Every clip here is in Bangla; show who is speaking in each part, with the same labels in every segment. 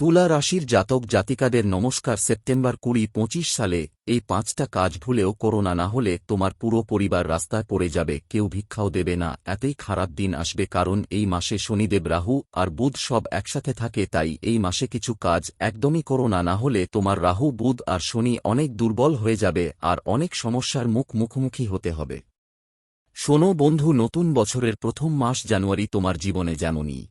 Speaker 1: তুলা রাশির জাতক জাতিকাদের নমস্কার সেপ্টেম্বর কুড়ি পঁচিশ সালে এই পাঁচটা কাজ ভুলেও করোনা না হলে তোমার পুরো পরিবার রাস্তায় পড়ে যাবে, কেউ ভিক্ষাও দেবে না, এতেই খারাপ দিন আসবে কারণ এই মাসে শনিদেব রাহু আর বুধ সব একসাথে থাকে তাই এই মাসে কিছু কাজ একদমই করোনা না হলে তোমার রাহু, বুধ আর শনি অনেক দুর্বল হয়ে যাবে আর অনেক সমস্যার মুখ মুখোমুখি হতে হবে। শোনো বন্ধু, নতুন বছরের প্রথম মাস জানুয়ারি তোমার জীবনে যেমনই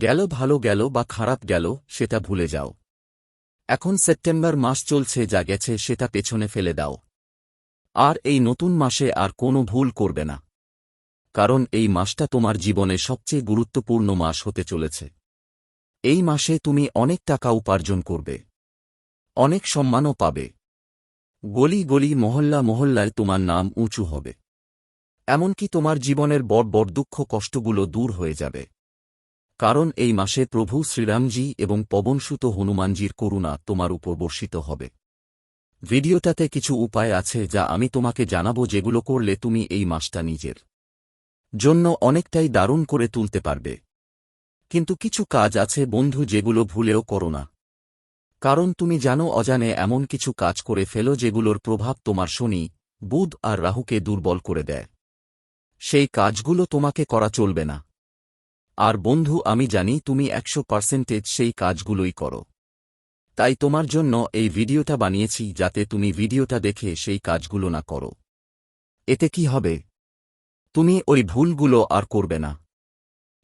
Speaker 1: গেল ভালো গেল বা খারাপ গেল, সেটা ভুলে যাও। এখন সেপ্টেম্বর মাস চলছে, যা গেছে সেটা পেছনে ফেলে দাও। আর এই নতুন মাসে আর কোনো ভুল করবে না। কারণ এই মাসটা তোমার জীবনে সবচেয়ে গুরুত্বপূর্ণ মাস হতে চলেছে। এই মাসে তুমি অনেক টাকা উপার্জন করবে। অনেক সম্মানও পাবে। গলি গলি, মহল্লা মহল্লায় তোমার নাম উঁচু হবে। এমনকি তোমার জীবনের বড় বড় দুঃখ কষ্টগুলো দূর হয়ে যাবে। কারণ এই মাসে প্রভু শ্রীরামজি এবং পবনসুত হনুমানজির করুণা তোমার উপর বর্ষিত হবে। ভিডিওটাতে কিছু উপায় আছে যা আমি তোমাকে জানাব যেগুলো করলে তুমি এই মাসটা নিজের জন্য অনেকটাই দারুণ করে তুলতে পারবে। কিন্তু কিছু কাজ আছে বন্ধু যেগুলো ভুলেও করো না। কারণ তুমি জানো অজানে এমন কিছু কাজ করে ফেলো যেগুলোর প্রভাব তোমার শনি, বুধ আর রাহুকে দুর্বল করে দেয়। সেই কাজগুলো তোমাকে করা চলবে না। আর বন্ধু, আমি জানি তুমি একশো পার্সেন্টেজ সেই কাজগুলোই করো। তাই তোমার জন্য এই ভিডিওটা বানিয়েছি যাতে তুমি ভিডিওটা দেখে সেই কাজগুলো না করো। এতে কি হবে? তুমি ওই ভুলগুলো আর করবে না।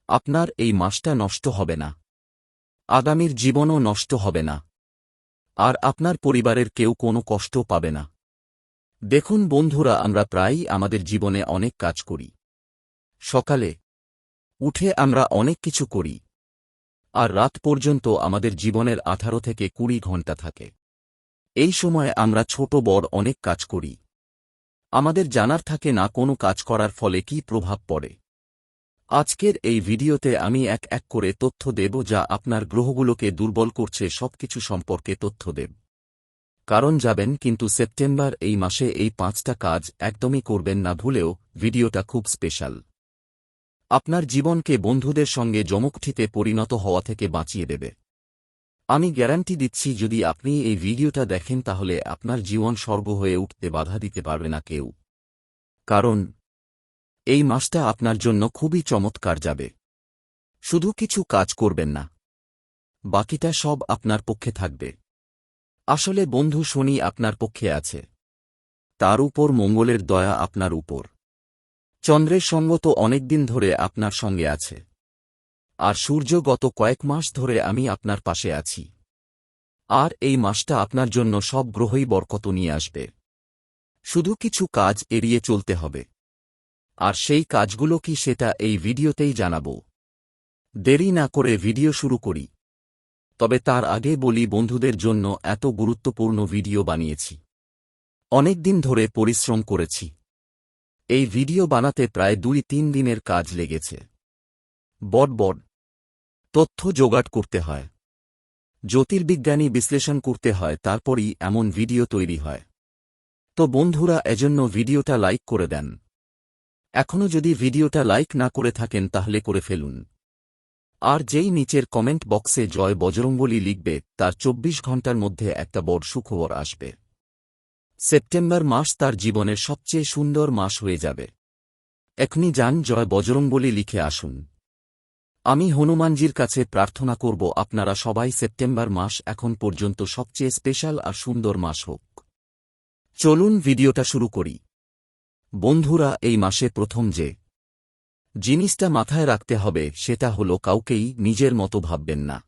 Speaker 1: আপনার এই মাসটা নষ্ট হবে না। আগামীর জীবনও নষ্ট হবে না। আর আপনার পরিবারের কেউ কোনো কষ্ট পাবে না। দেখুন বন্ধুরা, আমরা প্রায়ই আমাদের জীবনে অনেক কাজ করি। সকালে উঠে আমরা অনেক কিছু করি। আর রাত পর্যন্ত আমাদের জীবনের আঠারো থেকে কুড়ি ঘণ্টা থাকে। এই সময় আমরা ছোট বড় অনেক কাজ করি। আমাদের জানার থাকে না কোনো কাজ করার ফলে কি প্রভাব পড়ে। আজকের এই ভিডিওতে আমি এক এক করে তথ্য দেব যা আপনার গ্রহগুলোকে দুর্বল করছে সবকিছু সম্পর্কে তথ্য দেব। কারণ যাবেন কিন্তু সেপ্টেম্বর এই মাসে এই পাঁচটা কাজ একদমই করবেন না ভুলেও ভিডিওটা খুব স্পেশাল আপনার জীবনকে বন্ধুদের সঙ্গে জমকঠিতে পরিণত হওয়া থেকে বাঁচিয়ে দেবে। আমি গ্যারান্টি দিচ্ছি, যদি আপনি এই ভিডিওটা দেখেন, তাহলে আপনার জীবন স্বর্গ হয়ে উঠতে বাধা দিতে পারবে না কেউ। কারণ, এই মাসটা আপনার জন্য খুবই চমৎকার যাবে। শুধু কিছু কাজ করবেন না, বাকিটা সব আপনার পক্ষে থাকবে। আসলে বন্ধু শনি আপনার পক্ষে আছে। তার উপর মঙ্গলের দয়া আপনার উপর। চন্দ্রের সঙ্গ তো অনেকদিন ধরে আপনার সঙ্গে আছে। আর সূর্য গত কয়েক মাস ধরে আমি আপনার পাশে আছি। আর এই মাসটা আপনার জন্য সব গ্রহই বরকত নিয়ে আসবে। শুধু কিছু কাজ এড়িয়ে চলতে হবে। আর সেই কাজগুলো কি সেটা এই ভিডিওতেই জানাব। দেরি না করে ভিডিও শুরু করি। তবে তার আগে বলি বন্ধুদের জন্য এত গুরুত্বপূর্ণ ভিডিও বানিয়েছি। অনেক দিন ধরে পরিশ্রম করেছি। এই ভিডিও বানাতে প্রায় দুই তিন দিনের কাজ লেগেছে। বড তথ্য জোগাড় করতে হয়। জ্যোতির্বিজ্ঞানী বিশ্লেষণ করতে হয়, তারপরই এমন ভিডিও তৈরি হয়। তো বন্ধুরা, এজন্য ভিডিওটা লাইক করে দেন। এখনও যদি ভিডিওটা লাইক না করে থাকেন, তাহলে করে ফেলুন। আর যেই নিচের কমেন্ট বক্সে জয় বজরঙ্গলি লিখবে, তার চব্বিশ ঘণ্টার মধ্যে একটা বড় সুখবর আসবে। সেপ্টেম্বর মাস তার জীবনের সবচেয়ে সুন্দর মাস হয়ে যাবে। এখনি যান জয় বজরঙ্গলি লিখে আসুন। আমি হনুমানজির কাছে প্রার্থনা করব আপনারা সবাই সেপ্টেম্বর মাস এখন পর্যন্ত সবচেয়ে স্পেশাল আর সুন্দর মাস হোক। চলুন ভিডিওটা শুরু করি। বন্ধুরা, এই মাসে প্রথম যে জিনিসটা মাথায় রাখতে হবে সেটা হল কাউকেই নিজের মতো ভাববেন না।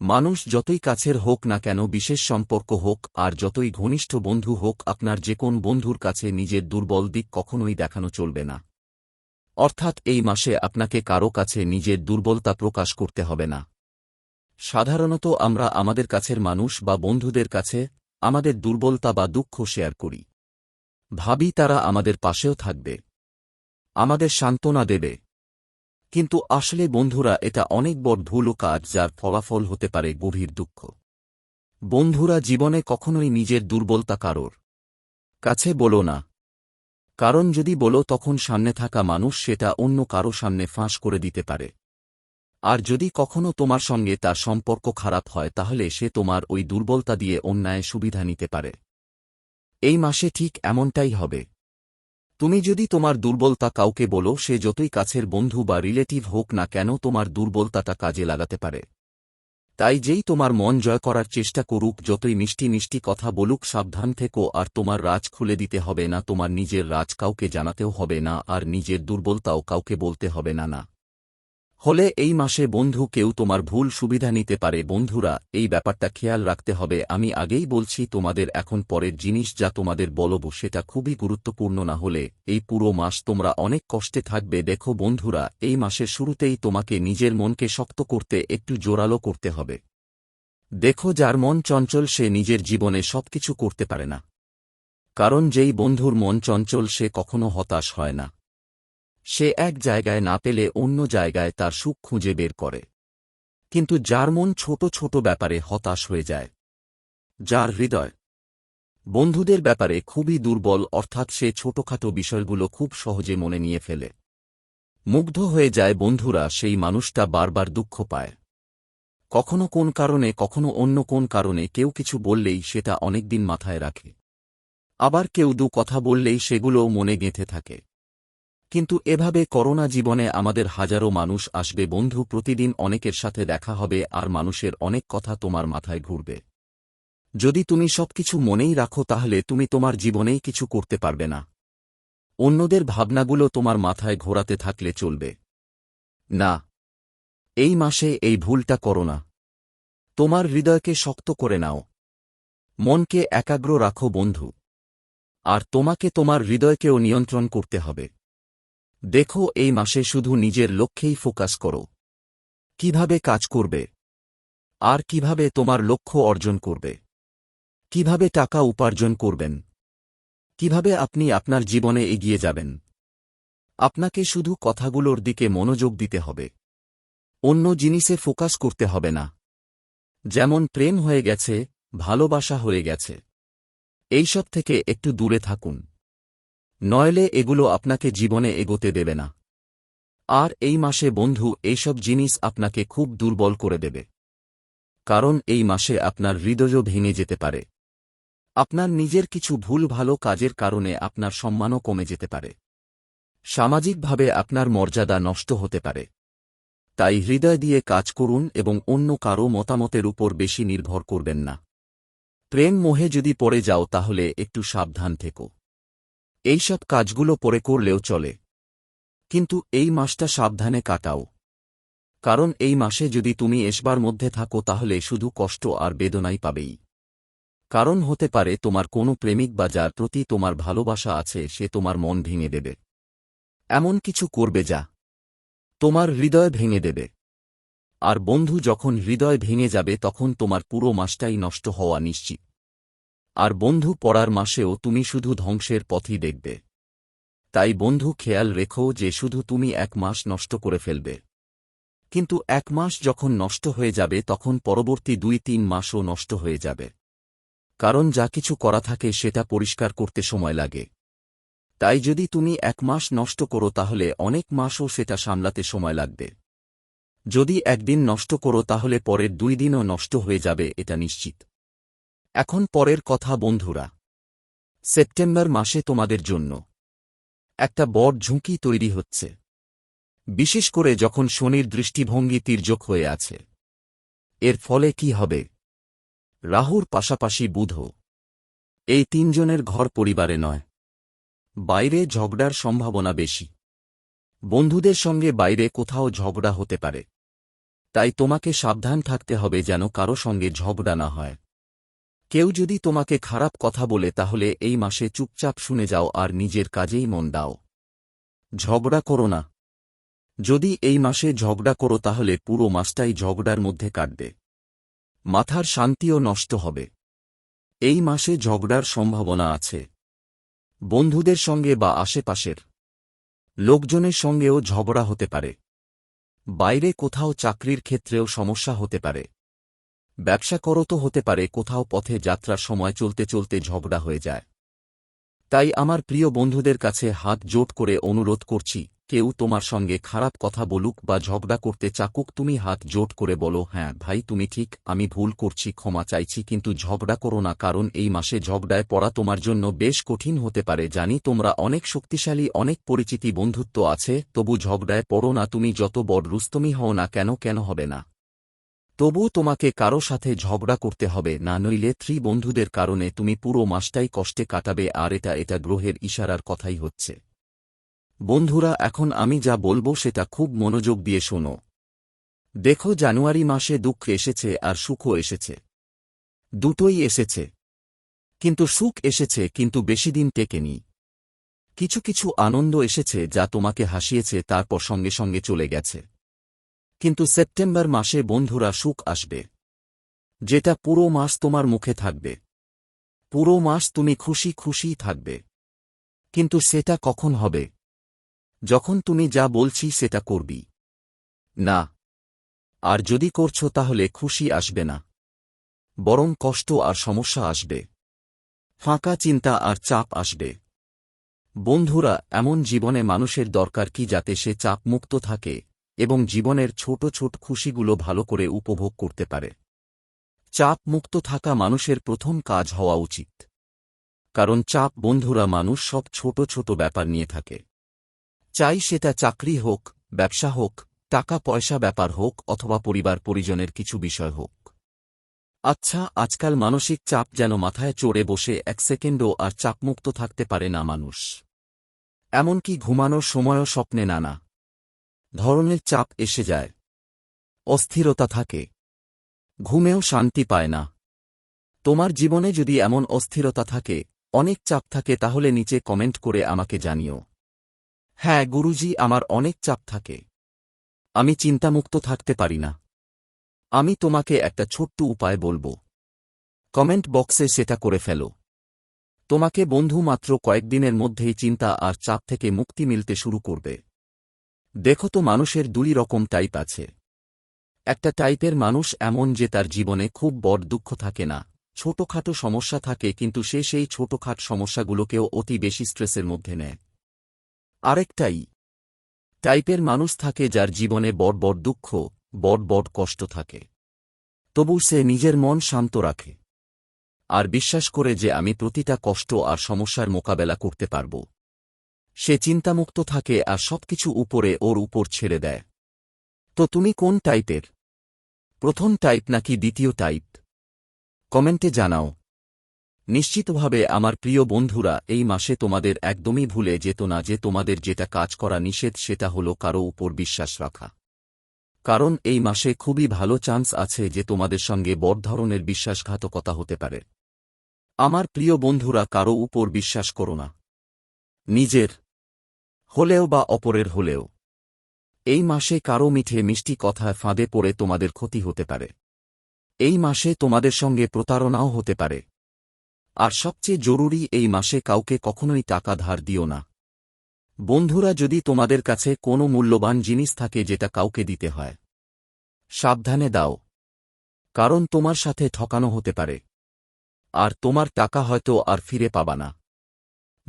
Speaker 1: মানুষ যতই কাছের হোক না কেন, বিশেষ সম্পর্ক হোক আর যতই ঘনিষ্ঠ বন্ধু হোক, আপনার যে কোন বন্ধুর কাছে নিজের দুর্বল দিক কখনোই দেখানো চলবে না। অর্থাৎ এই মাসে আপনাকে কারও কাছে নিজের দুর্বলতা প্রকাশ করতে হবে না। সাধারণত আমরা আমাদের কাছের মানুষ বা বন্ধুদের কাছে আমাদের দুর্বলতা বা দুঃখ শেয়ার করি। ভাবি তারা আমাদের পাশেও থাকবে। আমাদের সান্ত্বনা দেবে। কিন্তু আসলে বন্ধুরা, এটা অনেক বড় ও কাজ যার ফলাফল হতে পারে গভীর দুঃখ। বন্ধুরা, জীবনে কখনোই নিজের দুর্বলতা কারোর কাছে বলো না। কারণ যদি বলো, তখন সামনে থাকা মানুষ সেটা অন্য কারও সামনে ফাঁস করে দিতে পারে। আর যদি কখনো তোমার সঙ্গে তার সম্পর্ক খারাপ হয়, তাহলে সে তোমার ওই দুর্বলতা দিয়ে অন্যায় সুবিধা নিতে পারে। এই মাসে ঠিক এমনটাই হবে। তুমি যদি তোমার দুর্বলতা কাউকে বলো, সে যতই কাছের বন্ধু বা রিলেটিভ হোক না কেন তোমার দুর্বলতাটা কাজে লাগাতে পারে। তাই যেই তোমার মন জয় করার চেষ্টা করুক, যতই মিষ্টি মিষ্টি কথা বলুক, সাবধান থেকো, আর তোমার রাজ খুলে দিতে হবে না, তোমার নিজের রাজ কাউকে জানাতেও হবে না, আর নিজের দুর্বলতাও কাউকে বলতে হবে না না। হলে এই মাসে বন্ধু কেউ তোমার ভুল সুবিধা নিতে পারে। বন্ধুরা, এই ব্যাপারটা খেয়াল রাখতে হবে। আমি আগেই বলছি, তোমাদের এখন পরের জিনিস যা তোমাদের বলব সেটা খুবই গুরুত্বপূর্ণ না হলে এই পুরো মাস তোমরা অনেক কষ্টে থাকবে। দেখো বন্ধুরা, এই মাসের শুরুতেই তোমাকে নিজের মনকে শক্ত করতে, একটু জোরালো করতে হবে। দেখো যার মন চঞ্চল, সে নিজের জীবনে সবকিছু করতে পারে না। কারণ যেই বন্ধুর মন চঞ্চল, সে কখনো হতাশ হয় না। সে এক জায়গায় না পেলে অন্য জায়গায় তার সুখ খুঁজে বের করে। কিন্তু যার মন ছোট ছোট ব্যাপারে হতাশ হয়ে যায়, যার হৃদয় বন্ধুদের ব্যাপারে খুবই দুর্বল, অর্থাৎ সে ছোটখাটো বিষয়গুলো খুব সহজে মনে নিয়ে ফেলে। মুগ্ধ হয়ে যায় বন্ধুরা, সেই মানুষটা বারবার দুঃখ পায়। কখনো কোন কারণে, কখনো অন্য কোন কারণে কেউ কিছু বললেই সেটা অনেকদিন মাথায় রাখে। আবার কেউ দু কথা বললেই সেগুলোও মনে গেঁথে থাকে। কিন্তু এভাবে করোনা জীবনে আমাদের হাজারো মানুষ আসবে বন্ধু, প্রতিদিন অনেকের সাথে দেখা হবে আর মানুষের অনেক কথা তোমার মাথায় ঘুরবে। যদি তুমি সবকিছু মনেই রাখো তাহলে তুমি তোমার জীবনেই কিছু করতে পারবে না। অন্যদের ভাবনাগুলো তোমার মাথায় ঘোরাতে থাকলে চলবে। না, এই মাসে এই ভুলটা করো না। তোমার হৃদয়কে শক্ত করে নাও। মনকে একাগ্র রাখো বন্ধু। আর তোমাকে তোমার হৃদয়কেও নিয়ন্ত্রণ করতে হবে। দেখো, এই মাসে শুধু নিজের লক্ষ্যেই ফোকাস করো। কীভাবে কাজ করবে? আর কীভাবে তোমার লক্ষ্য অর্জন করবে? কীভাবে টাকা উপার্জন করবেন? কীভাবে আপনি আপনার জীবনে এগিয়ে যাবেন? আপনাকে শুধু কথাগুলোর দিকে মনোযোগ দিতে হবে। অন্য জিনিসে ফোকাস করতে হবে না। যেমন, প্রেম হয়ে গেছে, ভালোবাসা হয়ে গেছে। এইসব থেকে একটু দূরে থাকুন। নয়লে এগুলো আপনাকে জীবনে এগোতে দেবে না। আর এই মাসে বন্ধু, এইসব জিনিস আপনাকে খুব দুর্বল করে দেবে। কারণ এই মাসে আপনার হৃদয়ও ভেঙে যেতে পারে। আপনার নিজের কিছু ভুল ভালো কাজের কারণে আপনার সম্মানও কমে যেতে পারে। সামাজিকভাবে আপনার মর্যাদা নষ্ট হতে পারে। তাই হৃদয় দিয়ে কাজ করুন এবং অন্য কারও মতামতের উপর বেশি নির্ভর করবেন না। প্রেম মোহে যদি পড়ে যাও তাহলে একটু সাবধান থেকো। এইসব কাজগুলো পরে করলেও চলে। কিন্তু এই মাসটা সাবধানে কাটাও। কারণ এই মাসে যদি তুমি এসবার মধ্যে থাকো তাহলে শুধু কষ্ট আর বেদনাই পাবেই। কারণ হতে পারে তোমার কোনো প্রেমিক বা যার প্রতি তোমার ভালোবাসা আছে সে তোমার মন ভেঙে দেবে। এমন কিছু করবে যা তোমার হৃদয় ভেঙে দেবে। আর বন্ধু যখন হৃদয় ভেঙে যাবে তখন তোমার পুরো মাসটাই নষ্ট হওয়া নিশ্চিত। আর বন্ধু পড়ার মাসেও তুমি শুধু ধ্বংসের পথই দেখবে। তাই বন্ধু খেয়াল রেখো যে শুধু তুমি এক মাস নষ্ট করে ফেলবে। কিন্তু এক মাস যখন নষ্ট হয়ে যাবে, তখন পরবর্তী দুই তিন মাসও নষ্ট হয়ে যাবে। কারণ যা কিছু করা থাকে সেটা পরিষ্কার করতে সময় লাগে। তাই যদি তুমি এক মাস নষ্ট করো, তাহলে অনেক মাসও সেটা সামলাতে সময় লাগবে। যদি একদিন নষ্ট করো, তাহলে পরের দুই দিনও নষ্ট হয়ে যাবে, এটা নিশ্চিত। এখন পরের কথা বন্ধুরা। সেপ্টেম্বর মাসে তোমাদের জন্য একটা বড় ঝুঁকি তৈরি হচ্ছে। বিশেষ করে যখন শনির দৃষ্টিভঙ্গি তীর্যক হয়ে আছে। এর ফলে কি হবে? রাহুর পাশাপাশি বুধ। এই তিনজনের ঘর পরিবারে নয়। বাইরে ঝগড়ার সম্ভাবনা বেশি। বন্ধুদের সঙ্গে বাইরে কোথাও ঝগড়া হতে পারে। তাই তোমাকে সাবধান থাকতে হবে যেন কারও সঙ্গে ঝগড়া না হয়। কেউ যদি তোমাকে খারাপ কথা বলে তাহলে এই মাসে চুপচাপ শুনে যাও আর নিজের কাজেই মন দাও। ঝগড়া করো না। যদি এই মাসে ঝগড়া করো তাহলে পুরো মাসটাই ঝগড়ার মধ্যে কাটবে। মাথার শান্তিও নষ্ট হবে। এই মাসে ঝগড়ার সম্ভাবনা আছে। বন্ধুদের সঙ্গে বা আশেপাশের লোকজনের সঙ্গেও ঝগড়া হতে পারে। বাইরে কোথাও চাকরির ক্ষেত্রেও সমস্যা হতে পারে। ব্যবসা করো তো হতে পারে, কোথাও পথে যাত্রার সময় চলতে চলতে ঝগড়া হয়ে যায়। তাই আমার প্রিয় বন্ধুদের কাছে হাত জোট করে অনুরোধ করছি, কেউ তোমার সঙ্গে খারাপ কথা বলুক বা ঝগড়া করতে চাকুক, তুমি হাত জোট করে বলো হ্যাঁ ভাই, তুমি ঠিক, আমি ভুল করছি, ক্ষমা চাইছি, কিন্তু ঝগড়া করো না, কারণ এই মাসে ঝগড়ায় পড়া তোমার জন্য বেশ কঠিন হতে পারে। জানি তোমরা অনেক শক্তিশালী, অনেক পরিচিতি বন্ধুত্ব আছে, তবু ঝগড়ায় পড়ো না, তুমি যত বড় রুস্তমি হও না কেন কেন হবে না। তবু তোমাকে কারও সাথে ঝগড়া করতে হবে না, নইলে থ্রি বন্ধুদের কারণে তুমি পুরো মাসটাই কষ্টে কাটাবে, আর এটা এটা গ্রহের ইশারার কথাই হচ্ছে। বন্ধুরা, এখন আমি যা বলব সেটা খুব মনোযোগ দিয়ে শোনো। দেখো, জানুয়ারি মাসে দুঃখ এসেছে আর সুখও এসেছে। দুটোই এসেছে। কিন্তু সুখ এসেছে, কিন্তু বেশি দিন টেকেনি। কিছু কিছু আনন্দ এসেছে যা তোমাকে হাসিয়েছে, তারপর সঙ্গে সঙ্গে চলে গেছে। কিন্তু সেপ্টেম্বর মাসে বন্ধুরা সুখ আসবে। যেটা পুরো মাস তোমার মুখে থাকবে। পুরো মাস তুমি খুশি খুশিই থাকবে। কিন্তু সেটা কখন হবে? যখন তুমি যা বলছি সেটা করবি। না। আর যদি করছ তাহলে খুশি আসবে না। বরং কষ্ট আর সমস্যা আসবে। ফাঁকা চিন্তা আর চাপ আসবে। বন্ধুরা, এমন জীবনে মানুষের দরকার কি যাতে সে চাপমুক্ত থাকে? এবং জীবনের ছোট ছোট খুশিগুলো ভালো করে উপভোগ করতে পারে। চাপ মুক্ত থাকা মানুষের প্রথম কাজ হওয়া উচিত। কারণ চাপ বন্ধুরা মানুষ সব ছোট ছোট ব্যাপার নিয়ে থাকে। চাই সেটা চাকরি হোক, ব্যবসা হোক, টাকা পয়সা ব্যাপার হোক অথবা পরিবার পরিজনের কিছু বিষয় হোক। আচ্ছা আজকাল মানসিক চাপ যেন মাথায় চড়ে বসে এক সেকেন্ডও আর চাপমুক্ত থাকতে পারে না মানুষ। এমনকি ঘুমানোর সময়ও স্বপ্নে নানা। ধরনের চাপ এসে যায়। অস্থিরতা থাকে। ঘুমেও শান্তি পায় না। তোমার জীবনে যদি এমন অস্থিরতা থাকে, অনেক চাপ থাকে তাহলে নিচে কমেন্ট করে আমাকে জানিও। হ্যাঁ গুরুজি, আমার অনেক চাপ থাকে। আমি চিন্তামুক্ত থাকতে পারি না। আমি তোমাকে একটা ছোট্ট উপায় বলব। কমেন্ট বক্সে সেটা করে ফেলো। তোমাকে বন্ধু মাত্র কয়েকদিনের মধ্যেই চিন্তা আর চাপ থেকে মুক্তি মিলতে শুরু করবে। দেখো তো মানুষের দুই রকম টাইপ আছে। একটা টাইপের মানুষ এমন যে তার জীবনে খুব বড় দুঃখ থাকে না, ছোটখাটো সমস্যা থাকে কিন্তু সে সেই ছোটখাট সমস্যাগুলোকেও অতি বেশি স্ট্রেসের মধ্যে নেয়। আরেকটাই টাইপের মানুষ থাকে যার জীবনে বড় বড় দুঃখ, বড় বড় কষ্ট থাকে। তবু সে নিজের মন শান্ত রাখে। আর বিশ্বাস করে যে আমি প্রতিটা কষ্ট আর সমস্যার মোকাবেলা করতে পারব। সে চিন্তামুক্ত থাকে আর সবকিছু উপরে ওর উপর ছেড়ে দেয়। তো তুমি কোন টাইপের? প্রথম টাইপ নাকি দ্বিতীয় টাইপ? কমেন্টে জানাও। নিশ্চিতভাবে আমার প্রিয় বন্ধুরা, এই মাসে তোমাদের একদমই ভুলে যেত না যে তোমাদের যেটা কাজ করা নিষেধ সেটা হলো কারও উপর বিশ্বাস রাখা। কারণ এই মাসে খুবই ভালো চান্স আছে যে তোমাদের সঙ্গে বড় ধরনের বিশ্বাসঘাতকতা হতে পারে। আমার প্রিয় বন্ধুরা, কারও উপর বিশ্বাস করো না। নিজের হলেও বা অপরের হলেও। এই মাসে কারও মিঠে মিষ্টি কথায় ফাঁদে পড়ে তোমাদের ক্ষতি হতে পারে। এই মাসে তোমাদের সঙ্গে প্রতারণাও হতে পারে। আর সবচেয়ে জরুরি এই মাসে কাউকে কখনোই টাকা ধার দিও না। বন্ধুরা, যদি তোমাদের কাছে কোনো মূল্যবান জিনিস থাকে যেটা কাউকে দিতে হয়, সাবধানে দাও। কারণ তোমার সাথে ঠকানো হতে পারে। আর তোমার টাকা হয়তো আর ফিরে পাবা না।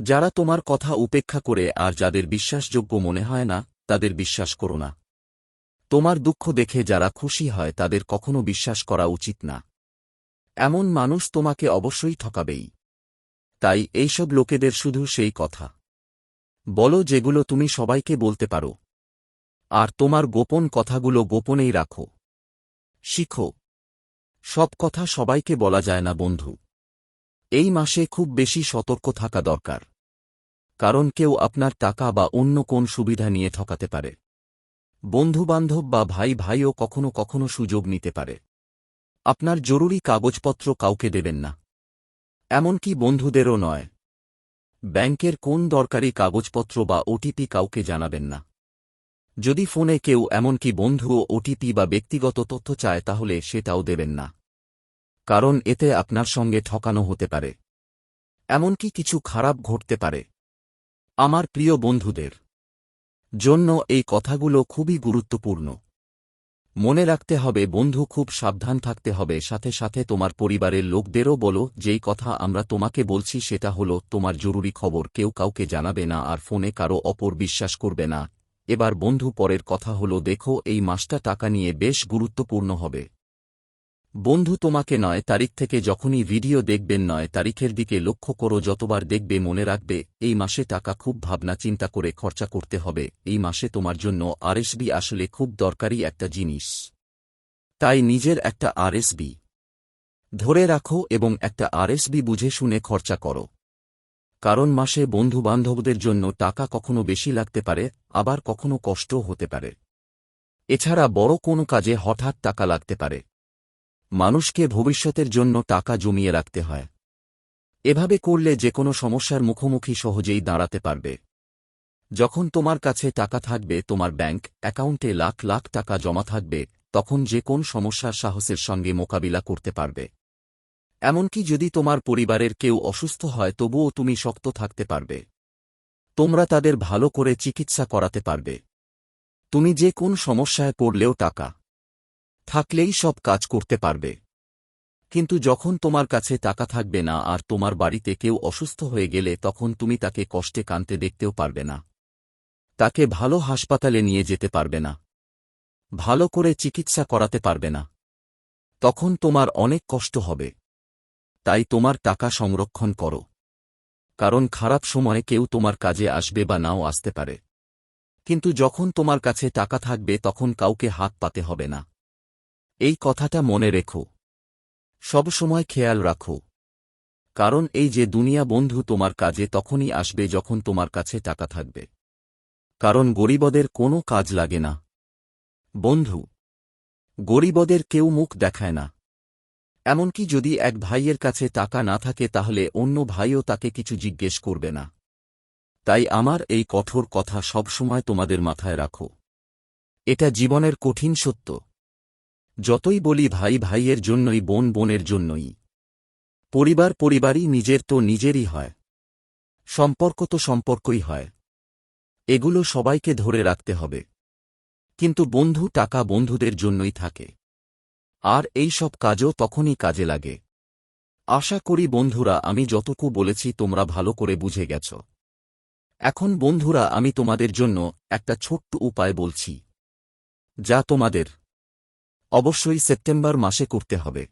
Speaker 1: যারা তোমার কথা উপেক্ষা করে আর যাদের বিশ্বাসযোগ্য মনে হয় না, তাদের বিশ্বাস করো না। তোমার দুঃখ দেখে যারা খুশি হয়, তাদের কখনো বিশ্বাস করা উচিত না। এমন মানুষ তোমাকে অবশ্যই ঠকাবেই। তাই এইসব লোকেদের শুধু সেই কথা। বলো যেগুলো তুমি সবাইকে বলতে পারো। আর তোমার গোপন কথাগুলো গোপনেই রাখো। শিখো। সব কথা সবাইকে বলা যায় না, বন্ধু। এই মাসে খুব বেশি সতর্ক থাকা দরকার। কারণ কেউ আপনার টাকা বা অন্য কোন সুবিধা নিয়ে ঠকাতে পারে। বন্ধুবান্ধব বা ভাই ভাইও কখনো কখনো সুযোগ নিতে পারে। আপনার জরুরি কাগজপত্র কাউকে দেবেন না। এমনকি বন্ধুদেরও নয়। ব্যাংকের কোন দরকারি কাগজপত্র বা ওটিপি কাউকে জানাবেন না। যদি ফোনে কেউ এমনকি বন্ধুও ওটিপি বা ব্যক্তিগত তথ্য চায় তাহলে সেটাও দেবেন না। কারণ এতে আপনার সঙ্গে ঠকানো হতে পারে। এমনকি কিছু খারাপ ঘটতে পারে। আমার প্রিয় বন্ধুদের জন্য এই কথাগুলো খুবই গুরুত্বপূর্ণ। মনে রাখতে হবে, বন্ধু, খুব সাবধান থাকতে হবে। সাথে সাথে তোমার পরিবারের লোকদেরও বলো, যেই কথা আমরা তোমাকে বলছি সেটা হলো, তোমার জরুরি খবর কেউ কাউকে জানাবে না আর ফোনে কারও অপর বিশ্বাস করবে না। এবার বন্ধু, পরের কথা হলো, দেখো, এই মাসটা টাকা নিয়ে বেশ গুরুত্বপূর্ণ হবে। বন্ধু তোমাকে নয় তারিখ থেকে যখনই ভিডিও দেখবেন নয় তারিখের দিকে লক্ষ্য করো যতবার দেখবে মনে রাখবে, এই মাসে টাকা খুব ভাবনা চিন্তা করে খরচা করতে হবে, এই মাসে তোমার জন্য আরএসবি আসলে খুব দরকারি একটা জিনিস। তাই নিজের একটা আরএসবি ধরে রাখো এবং একটা আরএসবি বুঝে শুনে খরচা করো। কারণ মাসে বন্ধুবান্ধবদের জন্য টাকা কখনো বেশি লাগতে পারে, আবার কখনো কষ্টও হতে পারে। এছাড়া বড় কোনো কাজে হঠাৎ টাকা লাগতে পারে। মানুষকে ভবিষ্যতের জন্য টাকা জমিয়ে রাখতে হয়। এভাবে করলে যে কোনো সমস্যার মুখোমুখি সহজেই দাঁড়াতে পারবে। যখন তোমার কাছে টাকা থাকবে, তোমার ব্যাংক অ্যাকাউন্টে লাখ লাখ টাকা জমা থাকবে, তখন যে কোন সমস্যার সাহসের সঙ্গে মোকাবিলা করতে পারবে। এমনকি যদি তোমার পরিবারের কেউ অসুস্থ হয়, তবুও তুমি শক্ত থাকতে পারবে। তোমরা তাদের ভালো করে চিকিৎসা করাতে পারবে। তুমি যে কোন সমস্যায় পড়লেও টাকা থাকলেই সব কাজ করতে পারবে। কিন্তু যখন তোমার কাছে টাকা থাকবে না আর তোমার বাড়িতে কেউ অসুস্থ হয়ে গেলে তখন তুমি তাকে কষ্টে কানতে দেখতেও পারবে না। তাকে ভালো হাসপাতালে নিয়ে যেতে পারবে না। ভালো করে চিকিৎসা করাতে পারবে না। তখন তোমার অনেক কষ্ট হবে। তাই তোমার টাকা সংরক্ষণ করো। কারণ খারাপ সময়ে কেউ তোমার কাজে আসবে বা নাও আসতে পারে। কিন্তু যখন তোমার কাছে টাকা থাকবে তখন কাউকে হাত পাতে হবে না। এই কথাটা মনে রেখো। সবসময় খেয়াল রাখো। কারণ এই যে দুনিয়া বন্ধু তোমার কাজে তখনই আসবে যখন তোমার কাছে টাকা থাকবে। কারণ গরিবদের কোনো কাজ লাগে না। বন্ধু, গরিবদের কেউ মুখ দেখায় না। এমনকি যদি এক ভাইয়ের কাছে টাকা না থাকে তাহলে অন্য ভাইও তাকে কিছু জিজ্ঞেস করবে না। তাই আমার এই কঠোর কথা সবসময় তোমাদের মাথায় রাখো। এটা জীবনের কঠিন সত্য। যতই বলি ভাই ভাইয়ের জন্যই, বোন বোনের জন্যই। পরিবার পরিবারই নিজের তো নিজেরই হয়। সম্পর্ক তো সম্পর্কই হয়। এগুলো সবাইকে ধরে রাখতে হবে। কিন্তু বন্ধু টাকা বন্ধুদের জন্যই থাকে। আর এই সব কাজও তখনই কাজে লাগে। আশা করি বন্ধুরা, আমি যতটুকু বলেছি তোমরা ভালো করে বুঝে গেছ। এখন বন্ধুরা, আমি তোমাদের জন্য একটা ছোট্ট উপায় বলছি। যা তোমাদের অবশ্যই সেপ্টেম্বর মাসে করতে হবে।